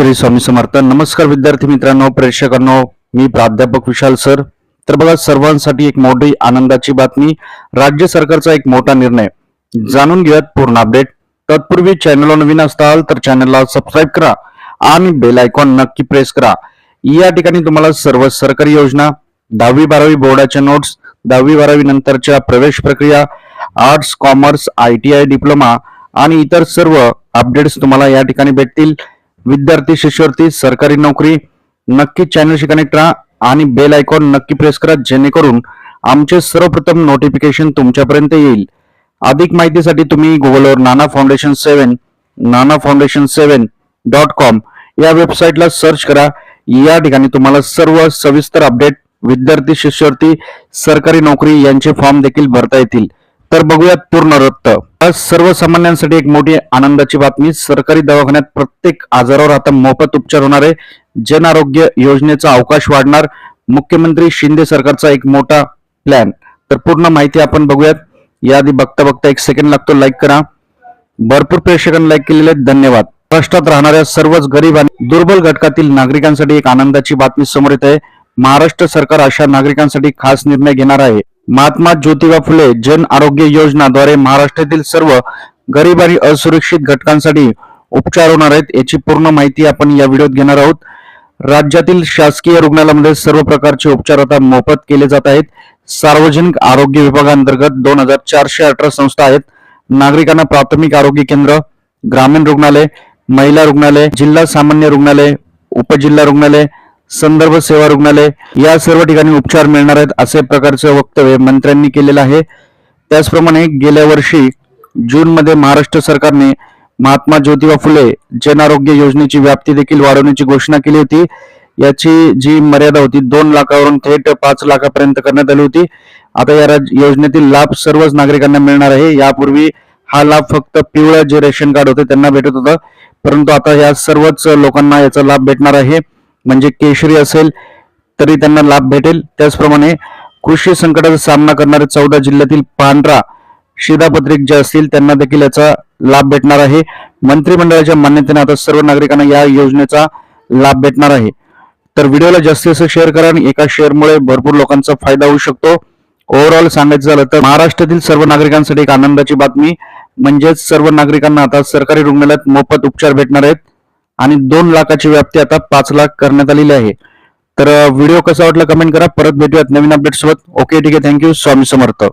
श्री स्वामी समर्थ. नमस्कार विद्यार्थी मित्रांनो प्रेक्षकांनो मी प्राध्यापक विशाल सर. तर बघा सर्वांसाठी एक मोठी आनंदाची बातमी राज्य सरकारचा एक मोठा निर्णय. जाणून घेऊयात पूर्ण अपडेट तत्पूर्वी चॅनलला नवीन असताल तर चॅनलला सबस्क्राईब करा आणि बेल आयकॉन नक्की प्रेस करा. या ठिकाणी तुम्हाला सर्व सरकारी योजना दहावी बारावी बोर्डाच्या नोट्स दहावी बारावी नंतरच्या प्रवेश प्रक्रिया arts commerce I T I diploma आणि इतर सर्व अपडेट्स तुम्हाला या ठिकाणी भेटतील. विद्यार्थी शिष्यवृत्ती सरकारी नोकरी नक्की चॅनलशी कनेक्ट राहा आणि बेल आयकॉन नक्की प्रेस करा जेणेकरून आमचे सर्वप्रथम नोटिफिकेशन तुमच्यापर्यंत येईल. अधिक माहितीसाठी तुम्ही गुगलवर Nana foundation seven Nana foundation seven dot com या वेबसाईटला सर्च करा. या ठिकाणी तुम्हाला सर्व सविस्तर अपडेट विद्यार्थी शिष्यवृत्ती सरकारी नोकरी यांचे फॉर्म देखील भरता येतील. तर बघूयात पूर्ण रक्त. आज सर्वसामान्यांसाठी एक मोठी आनंदाची बातमी. सरकारी दवाखान्यात प्रत्येक आजारावर आता मोफत उपचार होणार आहे. जन आरोग्य योजनेचा अवकाश वाढणार. मुख्यमंत्री शिंदे सरकारचा एक मोठा प्लॅन तर पूर्ण माहिती आपण बघूयात. याआधी बघता बघता एक सेकंड लागतो. लाईक करा. भरपूर प्रेक्षकांनी लाईक केलेले आहेत. धन्यवाद. महाराष्ट्रात राहणाऱ्या सर्वच गरीब आणि दुर्बल घटकातील नागरिकांसाठी एक आनंदाची बातमी समोर येत आहे. महाराष्ट्र सरकार अशा नागरिकांसाठी खास निर्णय घेणार आहे. महात्मा ज्योतिबा फुले जन आरोग्य योजनाद्वारे महाराष्ट्रातील सर्व गरीब आणि असुरक्षित घटकांसाठी उपचार होणार आहेत याची पूर्ण माहिती आपण या व्हिडिओत घेणार आहोत. राज्यातील शासकीय रुग्णालयामध्ये सर्व प्रकारचे उपचार आता मोफत केले जात आहेत. सार्वजनिक आरोग्य विभागांतर्गत दोन हजार चारशे अठरा संस्था आहेत. नागरिकांना प्राथमिक आरोग्य केंद्र ग्रामीण रुग्णालय महिला रुग्णालय जिल्हा सामान्य रुग्णालय उपजिल्हा रुग्णालय संदर्भ सेवा रुग्णालय. या सर्व ठिकाणी उपचार मिळणार आहेत असे प्रकारचे वक्तव्य मंत्र्यांनी केलेलं आहे. त्याचप्रमाणे गेल्या वर्षी जूनमध्ये महाराष्ट्र सरकारने महात्मा ज्योतिबा फुले जन आरोग्य योजनेची व्याप्ती देखील वाढवण्याची घोषणा केली होती. याची जी मर्यादा होती दोन लाखावरून थेट पाच लाखापर्यंत करण्यात आली होती. आता या राज- योजनेतील लाभ सर्वच नागरिकांना मिळणार आहे. यापूर्वी हा लाभ फक्त पिवळं जे रेशन कार्ड होते त्यांना भेटत होतं. परंतु आता या सर्वच लोकांना याचा लाभ भेटणार आहे. म्हणजे केशरी असेल तरी त्यांना लाभ भेटेल. त्याचप्रमाणे कृषी संकटाचा सामना करणारे चौदा जिल्ह्यातील पांढरा शिधापत्रिक जे असतील त्यांना देखील याचा लाभ भेटणार आहे. मंत्रिमंडळाच्या मान्यतेने आता सर्व नागरिकांना या योजनेचा लाभ भेटणार आहे. तर व्हिडिओला जास्तीत जास्त शेअर करा आणि एका शेअरमुळे भरपूर लोकांचा फायदा होऊ शकतो. ओव्हरऑल सांगायचं झालं तर महाराष्ट्रातील सर्व नागरिकांसाठी एक आनंदाची बातमी म्हणजेच सर्व नागरिकांना आता सरकारी रुग्णालयात मोफत उपचार भेटणार आहेत. आणि दोन लाखाची व्याप्ती आता पाच लाख करण्यात आलेली आहे. तर व्हिडिओ कसा वाटला कमेंट करा. परत भेटूयात नवीन अपडेट सोबत. ओके ठीक आहे. Thank you Swami Samarth.